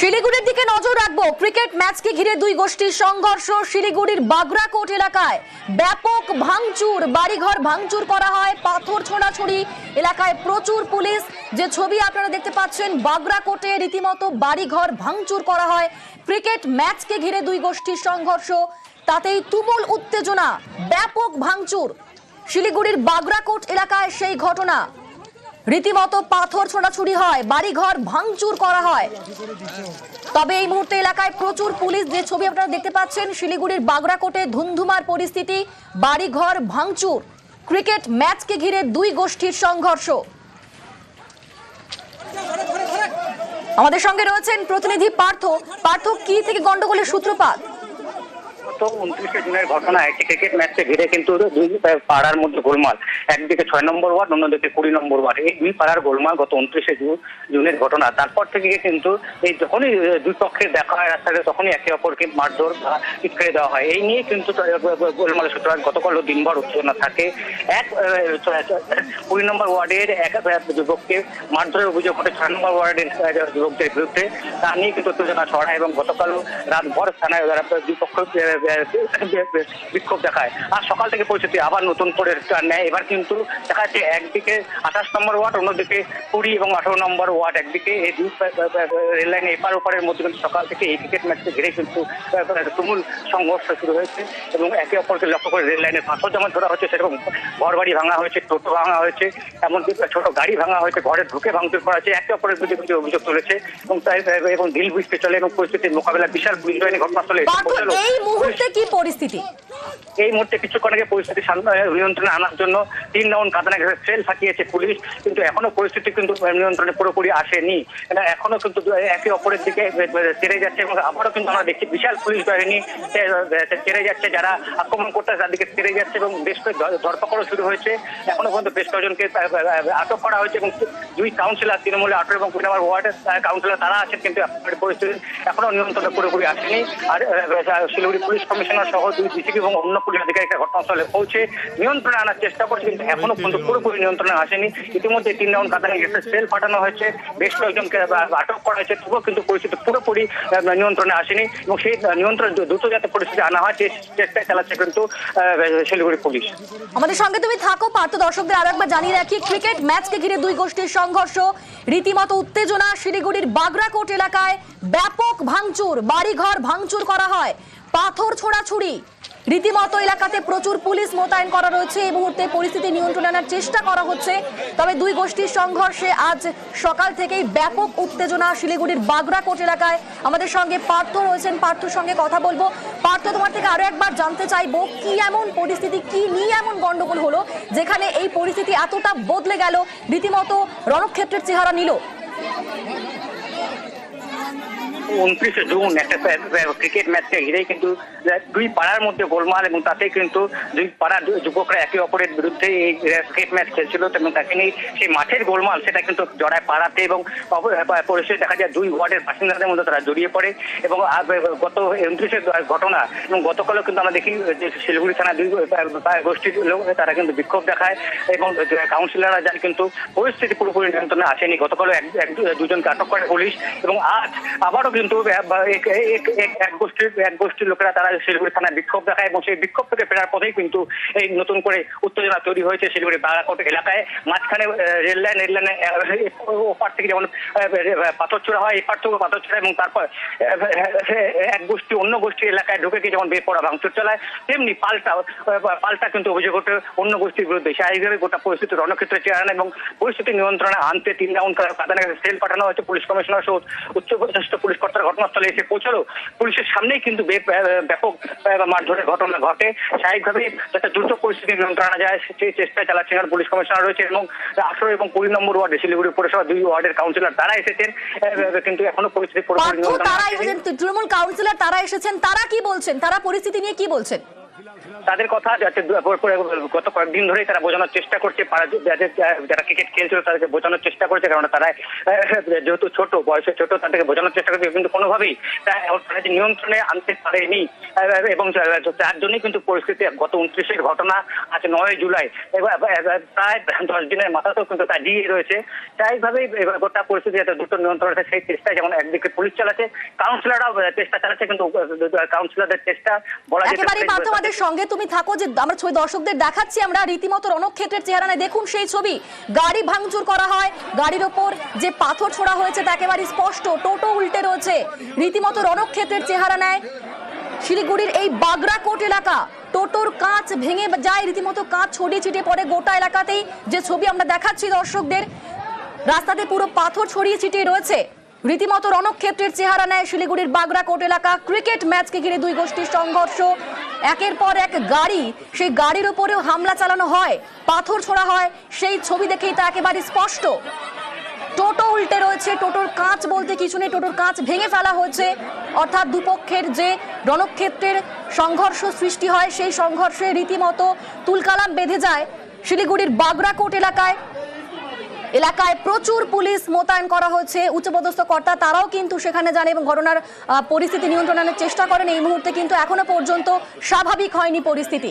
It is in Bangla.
শিলিগুড়ির দিকে নজর রাখব। ক্রিকেট ম্যাচকে ঘিরে দুই গোষ্ঠীর সংঘর্ষ শিলিগুড়ির বাগরাকোট এলাকায়। ব্যাপক ভাঙচুর, বাড়িঘর ভাঙচুর করা হয়, পাথর ছোড়াছুড়ি এলাকায় প্রচুর পুলিশ। যে ছবি আপনারা দেখতে পাচ্ছেন বাগরাকোটে রীতিমতো বাড়িঘর ভাঙচুর করা হয়। ক্রিকেট ম্যাচকে ঘিরে দুই গোষ্ঠীর সংঘর্ষ, তাতেই তুমুল উত্তেজনা, ব্যাপক ভাঙচুর। শিলিগুড়ির বাগরাকোট এলাকায় সেই ঘটনা। রীতিমতো পাথর ছোড়াছুড়ি হয়, বাড়িঘর ভাঙচুর করা হয়। তবে এই মুহূর্তে এলাকায় প্রচুর পুলিশ, যে ছবি আপনারা দেখতে পাচ্ছেন, শিলিগুড়ির বাগরাকোটে ধুন্ধুমার পরিস্থিতি, বাড়িঘর ভাঙচুর। ক্রিকেট ম্যাচকে ঘিরে দুই গোষ্ঠীর সংঘর্ষ। আমাদের সঙ্গে রয়েছেন প্রতিনিধি পার্থ। পার্থ, কি থেকে গন্ডগোলের সূত্রপাত? গত উনত্রিশে জুনের ঘটনা একটি ক্রিকেট ঘিরে কিন্তু দুই পাড়ার মধ্যে গোলমাল। একদিকে ছয় নম্বর ওয়ার্ড, অন্যদিকে কুড়ি নম্বর ওয়ার্ড। এই পাড়ার গোলমাল গত উনত্রিশে জুনের ঘটনা। তারপর থেকে কিন্তু এই যখনই দুই দেখা হয় রাস্তাতে তখনই একে অপরকে মারধর বা ইটকেড়ে দেওয়া হয়। এই নিয়ে কিন্তু গোলমালের সূত্রপাত গতকাল দিনভর উত্তেজনা থাকে। এক কুড়ি নম্বর ওয়ার্ডের এক যুবককে মারধরের অভিযোগ ঘটে ছয় নম্বর ওয়ার্ডের যুবকদের বিরুদ্ধে। তা নিয়ে কিন্তু উত্তেজনা ছড়ায় এবং গতকাল রাতভর থানায় দুই পক্ষ বিক্ষোভ দেখায়। আর সকাল থেকে পরিস্থিতি আবার নতুন করে নেয়। এবার কিন্তু দেখা যাচ্ছে একদিকে আঠাশ নম্বর ওয়ার্ড অন্যদিকে কুড়ি এবং আঠারো নম্বর ওয়ার্ড। একদিকে এই দুই রেল লাইনে এপার ওপারের মধ্যে কিন্তু সকাল থেকে এই ক্রিকেট ম্যাচকে ঘিরে কিন্তু তুমুল সংঘর্ষ শুরু হয়েছে এবং একে অপরকে লক্ষ্য করে রেল লাইনের পাথর যেমন ধরা হচ্ছে সেরকম ঘর বাড়ি ভাঙা হয়েছে টোটো ভাঙা হয়েছে এমনকি ছোট গাড়ি ভাঙা হয়েছে ঘরে ঢুকে ভাঙচুর করা হয়েছে একে অপরের বিরুদ্ধে কিন্তু অভিযোগ তুলেছে এবং তাই এবং দিল বুঝতে চলে এবং পরিস্থিতির মোকাবেলা বিশাল বাহিনী ঘটনাস্থলে। এই মুহূর্তে কি পরিস্থিতি? এই মুহূর্তে কিছুক্ষণ আগে পরিস্থিতি নিয়ন্ত্রণে আনার জন্য তিন রাউন্ড কাঁদানা গ্যাসের সেল ফাঁকিয়েছে পুলিশ, কিন্তু এখনও পরিস্থিতি কিন্তু নিয়ন্ত্রণে পুরোপুরি আসেনি। এখনও কিন্তু একে অপরের দিকে চেড়ে যাচ্ছে এবং আবারও কিন্তু আমরা দেখছি বিশাল পুলিশ বাহিনী চেড়ে যাচ্ছে, যারা আক্রমণ করতে তাদেরকে চেড়ে যাচ্ছে এবং বেশ ধরপাকড়ও শুরু হয়েছে। এখনও পর্যন্ত বেশ কয়েকজনকে আটক করা হয়েছে এবং দুই কাউন্সিলর তৃণমূলে আটক এবং কুড়ি নম্বর ওয়ার্ডের কাউন্সিলর তারা আছেন, কিন্তু পরিস্থিতি এখনও নিয়ন্ত্রণে পুরোপুরি আসেনি। আর শিলিগুড়ি পুলিশ কমিশনার সহ দুই ডিসিপি এবং অন্য পুলিশ আধিকারিকরা ঘটনাস্থলে পৌঁছে নিয়ন্ত্রণে আনার চেষ্টা করছে কিন্তু এখনও পর্যন্ত পুরোপুরি নিয়ন্ত্রণে আসেনি। ইতিমধ্যে তিন রাউন্ড কাতারে গেছে, সেল পাঠানো হয়েছে, বেশ কয়েকজনকে আটক করা হয়েছে, তবুও কিন্তু পরিস্থিতি পুরোপুরি নিয়ন্ত্রণে আসেনি এবং সেই নিয়ন্ত্রণ দ্রুত যাতে পরিস্থিতি আনা হয় চেষ্টা চালাচ্ছে কিন্তু শিলিগুড়ি পুলিশ। আমাদের সঙ্গে তুমি থাকো, পার্থ দর্শকদের আরও একবার জানিয়ে রাখি, ক্রিকেট ম্যাচকে ঘিরে দুই গোষ্ঠীর সংঘর্ষ, রীতিমতো উত্তেজনা, শিলিগুড়ির বাগরাকোট এলাকায় ব্যাপক ভাঙচুর, বাড়িঘর ভাঙচুর করা হয়। পাথর ছোড়াছুড়ি। রীতিমতো এলাকাতে প্রচুর পুলিশ মোতায়েন করা রয়েছে। এই মুহূর্তে পরিস্থিতি নিয়ন্ত্রণে আনার চেষ্টা করা হচ্ছে। তবে দুই গোষ্ঠীর সংঘর্ষে আজ সকাল থেকেই ব্যাপক উত্তেজনা শিলিগুড়ির বাগরাকোট এলাকায়। আমাদের সঙ্গে পার্থ রয়েছেন। পার্থর সঙ্গে কথা বলব। পার্থ, তোমার থেকে আরও একবার জানতে চাইব, কি এমন পরিস্থিতি, কি নিয়ে এমন গন্ডগোল হলো, যেখানে এই পরিস্থিতি এতটা বদলে গেল, রীতিমতো রণক্ষেত্রের চেহারা নিল? উনত্রিশে জুন একটা ক্রিকেট ম্যাচকে ঘিরেই কিন্তু দুই পাড়ার মধ্যে গোলমাল এবং তাতে কিন্তু দুই পাড়ার যুবকরা একে অপরের বিরুদ্ধে এই ক্রিকেট ম্যাচ খেলছিল এবং তাকে নিয়ে সেই মাঠের গোলমাল সেটা কিন্তু জড়ায় পাড়াতে এবং পরিস্থিতি দেখা যায় দুই ওয়ার্ডের বাসিন্দাদের মধ্যে তারা জড়িয়ে পড়ে এবং গত উনত্রিশের ঘটনা এবং গতকালও কিন্তু আমরা দেখি, যে শিলিগুড়ি থানা দুই গোষ্ঠীর লোক, তারা কিন্তু বিক্ষোভ দেখায় এবং কাউন্সিলররা যান কিন্তু পরিস্থিতি পুরোপুরি নিয়ন্ত্রণে আসেনি। গতকালও এক দুজনকে আটক করে পুলিশ এবং আজ আবারও কিন্তু এক- গোষ্ঠীর এক গোষ্ঠীর লোকেরা তারা শিলিগুড়ি থানায় বিক্ষোভ দেখায় এবং সেই বিক্ষোভ থেকে ফেরার পথেই কিন্তু এই নতুন করে উত্তেজনা তৈরি হয়েছে শিলিগুড়ি বাগাকোট এলাকায়। মাঝখানে রেল লাইন, রেল লাইনে ওপার থেকে যেমন পাথর ছোড়া হয় এপার থেকে পাথর ছোড়া এবং তারপর এক গোষ্ঠী গোষ্ঠীর এলাকায় ঢুকে গিয়ে যেমন বেপরা ভাঙচুর চালায় তেমনি পাল্টা পাল্টা কিন্তু অভিযোগ ওঠে অন্য গোষ্ঠীর বিরুদ্ধে। স্বাভাবিকভাবে গোটা পরিস্থিতি রণক্ষেত্রে নেয় এবং পরিস্থিতি নিয়ন্ত্রণে আনতে তিন রাউন্ড কাদানে সেল পাঠানো হয়েছে পুলিশ কমিশনার সহ উচ্চ পদস্থ পুলিশ কর্তারা ঘটনাস্থলে এসে পৌঁছালো। পুলিশের সামনেই কিন্তু ব্যাপক মারধরের ঘটনা ঘটে। স্বাভাবিকভাবেই যাতে দ্রুত পরিস্থিতি নিয়ন্ত্রণে আনা যায় সেই চেষ্টা চালাচ্ছেন আর পুলিশ কমিশনার রয়েছে এবং আঠারো এবং কুড়ি নম্বর ওয়ার্ডে শিলিগুড়ি পৌরসভা দুই ওয়ার্ডের কাউন্সিলর তারা এসেছেন। কিন্তু এখনও পরিস্থিতি পুরোপুরি তৃণমূল কাউন্সিলর তারা এসেছেন তারা কি বলছেন? তারা পরিস্থিতি নিয়ে কি বলছেন? তাদের কথা গত কয়েকদিন ধরেই তারা বোঝানোর চেষ্টা করছে পাড়া যারা ক্রিকেট খেলছিল তাদেরকে বোঝানোর চেষ্টা করছে কারণ তারা যেহেতু ছোট বয়সে ছোট তাদেরকে বোঝানোর চেষ্টা করছে কিন্তু কোনোভাবেই তারা নিয়ন্ত্রণে আনতে পারেনি। এবং তার জন্যই কিন্তু পরিস্থিতি গত উনত্রিশের ঘটনা আজ নয় জুলাই। প্রায় দশ দিনের মাথাতেও কিন্তু তা দিয়ে রয়েছে। স্বাভাবিকভাবেই এবার গোটা পরিস্থিতি যাতে দ্রুত নিয়ন্ত্রণ রাখে সেই চেষ্টা যেমন একদিকে পুলিশ চালাচ্ছে কাউন্সিলররাও চেষ্টা চালাচ্ছে কিন্তু কাউন্সিলরদের চেষ্টা বলা যেতে পারে আমাদের সঙ্গে তুমি থাকো যে আমরা ছবি দর্শকদের দেখাচ্ছি, আমরা রীতিমতো রণক্ষেত্রের চেহারা নেই দেখুন সেই ছবি। গাড়ি ভাঙচুর করা হয়, গাড়ির ওপর যে পাথর ছোড়া হয়েছে তা একেবারে স্পষ্ট টোটো উল্টে রয়েছে। রীতিমতো রণক্ষেত্রের চেহারা নেয় শিলিগুড়ির এই বাগরাকোট এলাকা। টোটোর কাঁচ ভেঙে যায়, রীতিমতো কাঁচ ছড়িয়ে ছিটিয়ে পড়ে গোটা এলাকাতেই যে ছবি আমরা দেখাচ্ছি দর্শকদের। রাস্তাতে পুরো পাথর ছড়িয়ে ছিটিয়ে রয়েছে। রীতিমতো রণক্ষেত্রের চেহারা নেয় শিলিগুড়ির বাগরাকোট এলাকা। ক্রিকেট ম্যাচকে ঘিরে দুই গোষ্ঠীর সংঘর্ষ। একের পর এক গাড়ি, সেই গাড়ির উপরেও হামলা চালানো হয়, পাথর ছোড়া হয়, সেই ছবি দেখেই তা একেবারে স্পষ্ট। টোটো উল্টে রয়েছে, টোটোর কাঁচ বলতে কিছু নেই, টোটোর কাঁচ ভেঙে ফেলা হয়েছে। অর্থাৎ দুপক্ষের যে রণক্ষেত্রের সংঘর্ষ সৃষ্টি হয়, সেই সংঘর্ষে রীতিমতো তুলকালাম বেঁধে যায় শিলিগুড়ির বাগরাকোট এলাকায়। এলাকায় প্রচুর পুলিশ মোতায়েন করা হয়েছে। উচ্চপদস্থ কর্তা তারাও কিন্তু সেখানে যান এবং ঘটনার পরিস্থিতি নিয়ন্ত্রণের চেষ্টা করেন। এই মুহূর্তে কিন্তু এখনও পর্যন্ত স্বাভাবিক হয়নি পরিস্থিতি।